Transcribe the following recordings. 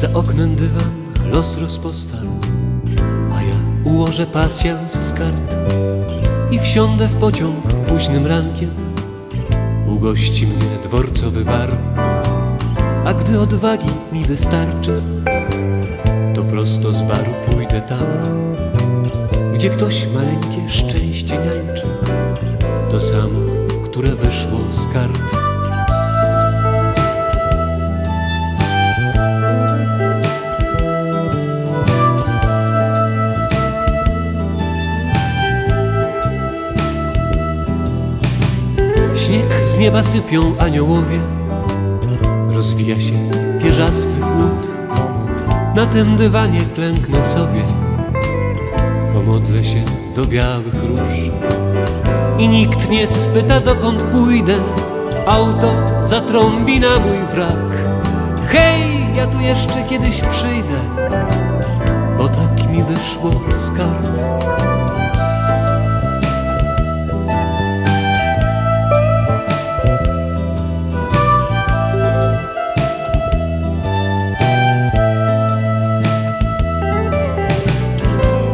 ten dywan los rozpostarł, a ja ułożę pasjans z kart i wsiądę w pociąg późnym rankiem. Ugości mnie dworcowy bar, a gdy odwagi mi wystarczy, to prosto z baru pójdę tam, gdzie ktoś maleńkie szczęście niańczy, to samo, które wyszło z kart. Śnieg z nieba sypią aniołowie, rozwija się pierzasty chłód. Na tym dywanie klęknę sobie, pomodlę się do białych róż. I nikt nie spyta dokąd pójdę, auto zatrąbi na mój wrak. Hej, ja tu jeszcze kiedyś przyjdę, bo tak mi wyszło z kart.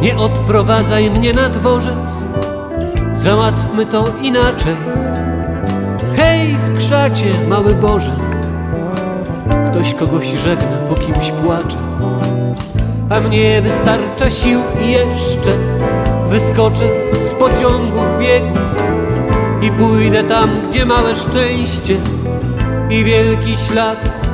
Nie odprowadzaj mnie na dworzec, załatwmy to inaczej. Hej, skrzacie, mały Boże, ktoś kogoś żegna, po kimś płacze, a mnie wystarcza sił i jeszcze wyskoczę z pociągu w biegu i pójdę tam, gdzie małe szczęście i wielki ślad